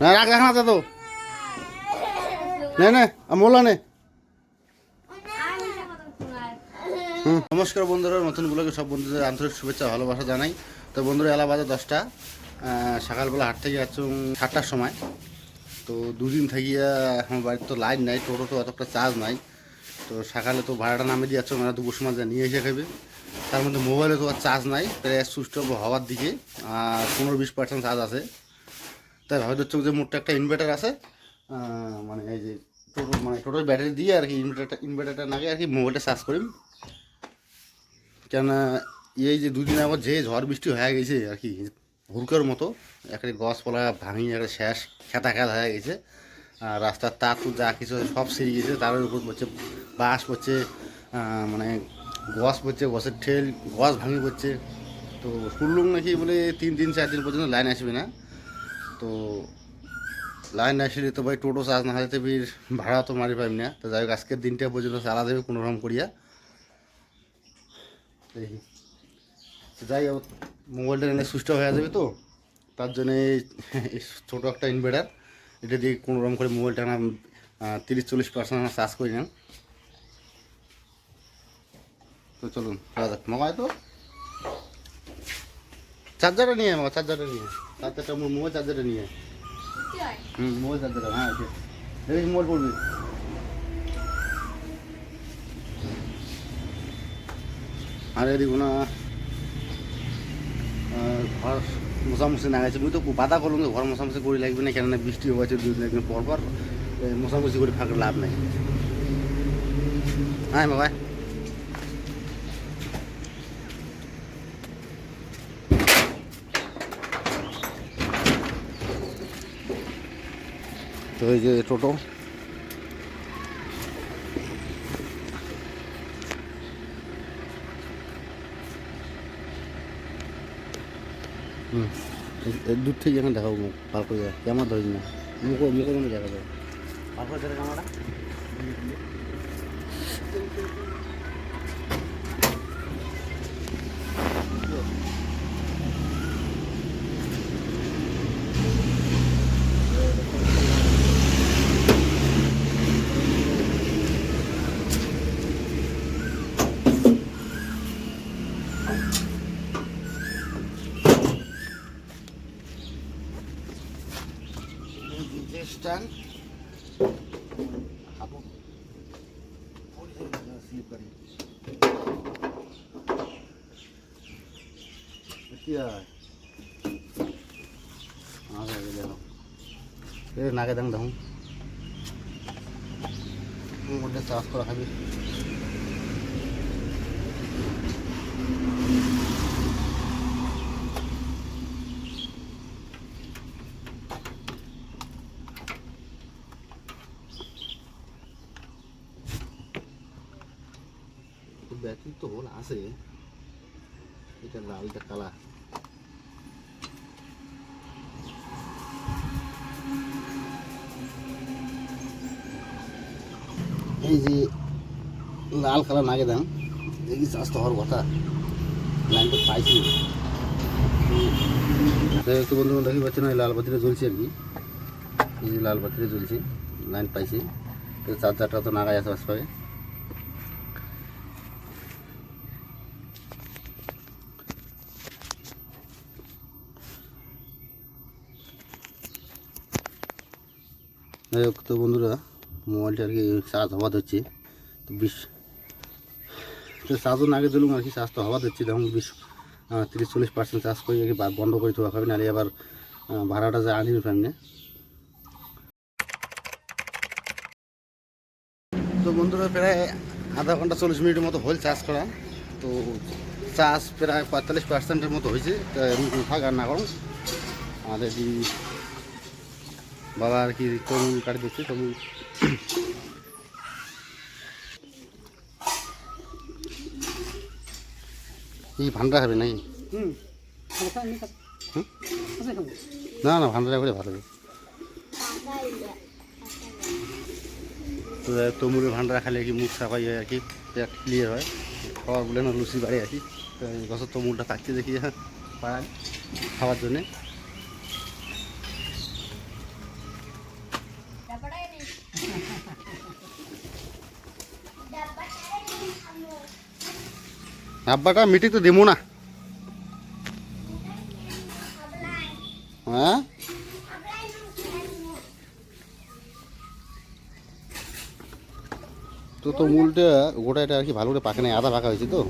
না, রাখ রাখ না তো মোলা নে। নমস্কার বন্ধুরা, নতুন ব্লগে সব বন্ধুদের আন্তরিক শুভেচ্ছা, ভালোবাসা জানাই। তো বন্ধুরা, এলা বাজে দশটা। সকালবেলা হাট থেকে যাচ্ছ সাতটার সময়। তো দুদিন থাকিয়া আমার বাড়ির তো লাইন নাই, টোটো তো অতটা চার্জ নাই। তো সকালে তো ভাড়াটা নামে দিয়ে যাচ্ছ মানে দুপুর সময় যা নিয়ে এসে খাবে। তার মধ্যে মোবাইলে তো আর চার্জ নাই, প্রায় অফ হওয়ার দিকে, আর পনেরো বিশ পার্সেন্ট চার্জ আছে। তাই ভাবে হচ্ছে যে মোটটা একটা ইনভার্টার আছে মানে এই যে টোটো মানে টোটোর ব্যাটারি দিয়ে আর কি ইনভার্টারটা ইনভার্টারটা নাগে আর কি মোবাইলটা চার্জ করি কেন এই যে দুদিন আবার যে ঝড় বৃষ্টি হয়ে গেছে আর কি হুরকার মতো, একটা গাছপালা ভাঙি একটা শেষ খেতা খেত হয়ে গেছে। আর রাস্তার তার যা কিছু সব সেরে গেছে, তার উপর পড়ছে বাঁশ পড়ছে মানে গছ পড়ছে, গছের ঠেল, গছ ভাঙি পড়ছে। তো শুনলুম নাকি বলে তিন দিন, চার দিন পর্যন্ত লাইন আসবে না। তো লাইন আসলে তো ভাই টোটো চার্জ না হলে তো ভাড়া তো মারি পাইম না। তো যাই হোক, আজকের দিনটা পর্যন্ত চালা দেবে, কোনো রকম করিয়া। যাই হোক, মোবাইলটা এনে অফ হয়ে যাবে তো। তার জন্য ছোটো একটা ইনভার্টার এটা দিয়ে কোনো রকম করে মোবাইলটা না তিরিশ চল্লিশ পার্সেন্ট চার্জ করি না তো চলুন মামায় তো। চার্জারটা নিয়ে মামা চার্জারটা নিয়ে চার্জারটা মোবাইল চার্জারটা নিয়ে হুম মোবাইল চার্জারটা হ্যাঁ আছে দেখি মোবাইল পড়বি। আর এদিকে না। ঘর মশামশি না গেছে। মুই তো বাধা করলাম যে ঘর মশামশি করে লাগবে না কেননা বৃষ্টি হয়েছে দুই দিন পর পর এই মশামশি করে ফাঁকা লাভ নাই। হ্যাঁ বাবা। তো এই যে টোটো। হুম। দূর থেকে এখন দেখাবো মুখ, পার করে যায় ক্যামেরা ধরি না মুখ মুখে কোনো দেখা যায় পার করে ধরে ক্যামেরা স্ট্যান্ড নাগে দাম দাম দেখুন। চাষ করা খাবি। ব্যাটারি তো হোল আছে এটা লালটা কালা এই যে লাল কালার নাগে দেন দেখি চাষটা হওয়ার কথা। লাইনটা পাইছি। তো বন্ধু দেখি পাচ্ছি না লাল বাতিটা জ্বলছে। আর কি এই যে লাল বাতিটা জ্বলছে। লাইন পাইছি চার্জারটা তো নাগায় আছে আশপাশে যাই হোক তো বন্ধুরা, মোবাইলটা আর কি চার্জ হওয়া হচ্ছে। তো বিশ তো চার্জও না আগে দিলাম আর কি চার্জ তো হওয়া হচ্ছে। তখন বিশ তিরিশ, চল্লিশ পার্সেন্ট চার্জ করে আর কি বন্ধ করে দেওয়া হবে, নাহলে আবার ভাড়াটা যা আনির ফ্যামিলি তো বন্ধুরা, প্রায় আধা ঘণ্টা চল্লিশ মিনিটের মতো হল চার্জ করা। তো চার্জ প্রায় পঁয়তাল্লিশ পার্সেন্টের মতো হয়েছে। থাক আর না করুন। এই বাবা আর কি তরমুজ কাটি দিচ্ছে তরমুজ। কি ভান্ডা খাবে নাকি? না না ভান্ডাটা করে ভালো তো তমুরের ভান্ডারা খালে কি মুখ সাফাই হয় আর কি পেট ক্লিয়ার হয়। খাওয়ার বলে না লুচি বাড়ে আর কি। তো গছের তমুরটা থাকতে দেখি হ্যাঁ পায় খাওয়ার জন্যে। আব্বাটা মিটিং তো দেবো না। হ্যাঁ? তো তো মূলটা গোটা এটা আর কি ভালো করে পাকে নাই, আদা পাকা হয়েছে তো।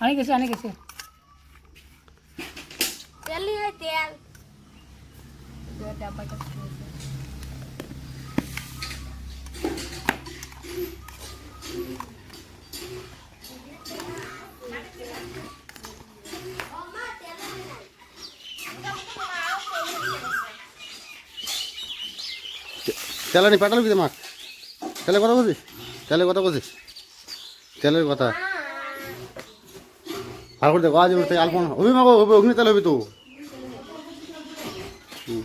আনি গেছে আনি গেছে তেলই হয় তেল তেলানি পাঠালো কি মাক তেলের কথা বলছিস? তেলের কথা বলছিস? তেলের কথা। ভালো করে দেখো আজ উঠতে অল্প অভি মাগো অগ্নি তেল হবি তো হুম।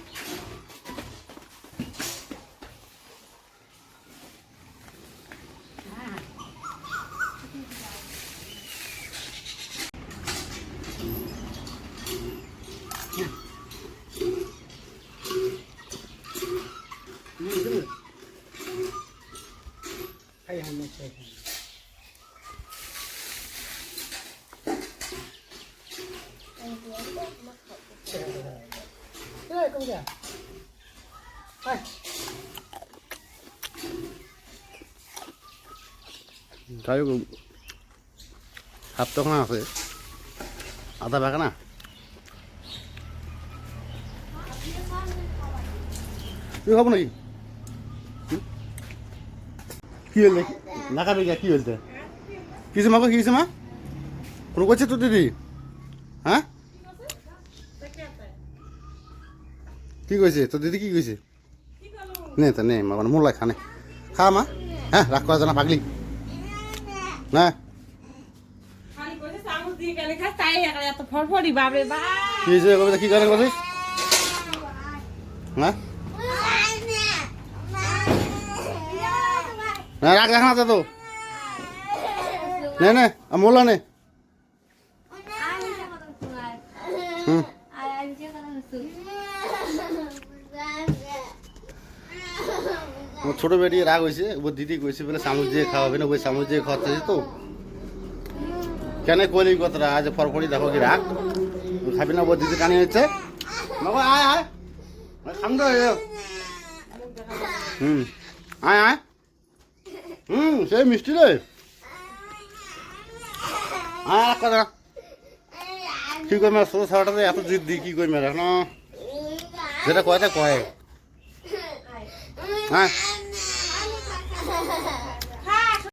খাই হাম খাই এই কম যা যাই হোক, হাত তখন আছে। আদা পাকা না? তুই খাব নাকি? কি হল না খাবি কে হলতে কিছু মাকে কি হয়েছে মা? কোনো করছে তো দিদি? হ্যাঁ? কি কইছে তো দিদি কি কইছে নে তা নে মা মানে মোলাই খানে খা মা। হ্যাঁ রাগ করা জানা পাগলি। না? কি কবিতা কি কারণে বলিস হ্যাঁ না? রাখ রাখ না তো নে নে মোলা নে হুম আমার ছোট বেটি রাগ হয়েছে ও দিদি কইছে, বলে চামচ দিয়ে খাওয়াবে না, ওই চামচ দিয়ে খাওয়াতে তো কেন কইলি কথাটা? আজ ফরফরি দেখো কি রাগ। খাবি না ও দিদি কানি মাগো আয় আয়। হুম। আয় আয়। হুম, সেই মিষ্টি রে। আয় কথা কি করবে ছোট ছাড়াটাতে এত জিদ দি কি করবে এখন যেটা কয়, তা কয়। হ্যাঁ